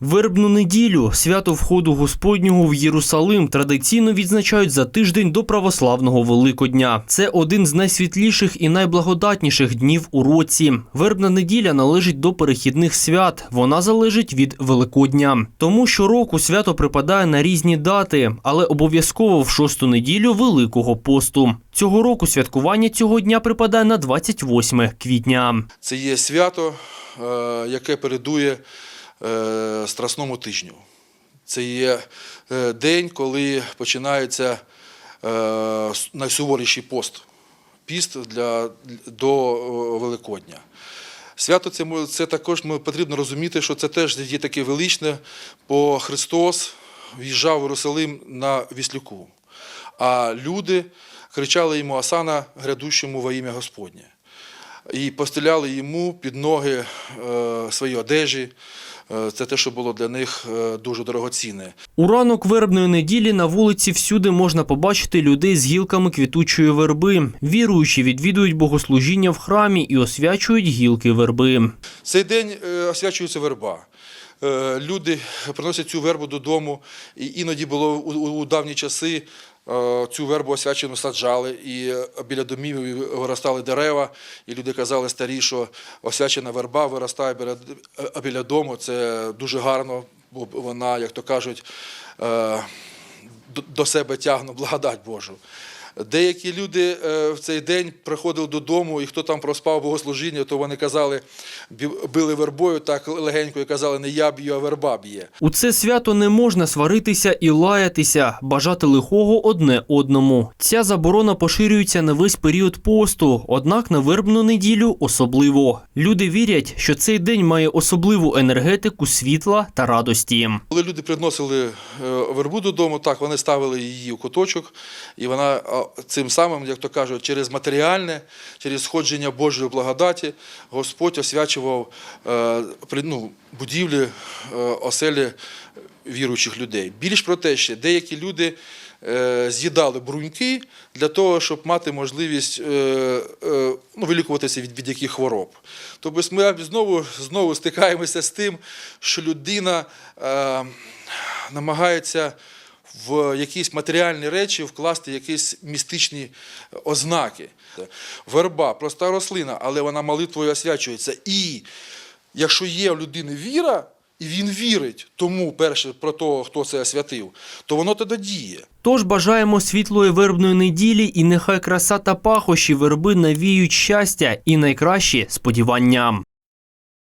Вербну неділю, свято входу Господнього в Єрусалим, традиційно відзначають за тиждень до православного Великодня. Це один з найсвітліших і найблагодатніших днів у році. Вербна неділя належить до перехідних свят. Вона залежить від Великодня. Тому щороку свято припадає на різні дати, але обов'язково в шосту неділю Великого посту. Цього року святкування цього дня припадає на 28 квітня. Це є свято, е, яке передує Страсному тижню. Це є е, день, коли починається е, найсуворіший пост. Піст для, до е, Великодня. Свято це, це також ми, потрібно розуміти, що це теж є таке величне, бо Христос в'їжджав в Єрусалим на віслюку, а люди кричали йому Асана грядущому во ім'я Господнє і постеляли йому під ноги е, свої одежі. Е, Це те, що було для них е, дуже дорогоцінне. У ранок вербної неділі на вулиці всюди можна побачити людей з гілками квітучої верби. Віруючі відвідують богослужіння в храмі і освячують гілки верби. Цей день е, освячується верба. Е, Люди приносять цю вербу додому, і іноді було у, давні часи. е, Цю вербу освячену саджали, і е, біля домів виростали дерева, і люди казали старі, що освячена верба виростає біля, біля дому. Це дуже гарно, бо вона, як то кажуть, до себе тягне благодать Божу. Деякі люди е, в цей день приходили додому, і хто там проспав богослужіння, то вони казали, били вербою так легенько і казали, не я б'ю, а верба б'є. У це свято не можна сваритися і лаятися, бажати лихого одне одному. Ця заборона поширюється на весь період посту, однак на вербну неділю особливо. Люди вірять, що цей день має особливу енергетику світла та радості. Коли люди приносили е, вербу додому, так вони ставили її в куточок, і вона цим самим, як то кажуть, через матеріальне, через сходження Божої благодаті, Господь освячував е, ну, будівлі, е, оселі віруючих людей. Більш про те, ще деякі люди е, з'їдали бруньки для того, щоб мати можливість ну, вилікуватися від, від яких хвороб. Тобто ми знову, знову стикаємося з тим, що людина е, намагається в якісь матеріальні речі вкласти якісь містичні ознаки. Верба проста рослина, але вона молитвою освячується. І якщо є в людини віра, і він вірить тому, перше, про того, хто це освятив, то воно тоді діє. Тож бажаємо світлої вербної неділі, і нехай краса та пахощі верби навіють щастя і найкращі сподівання.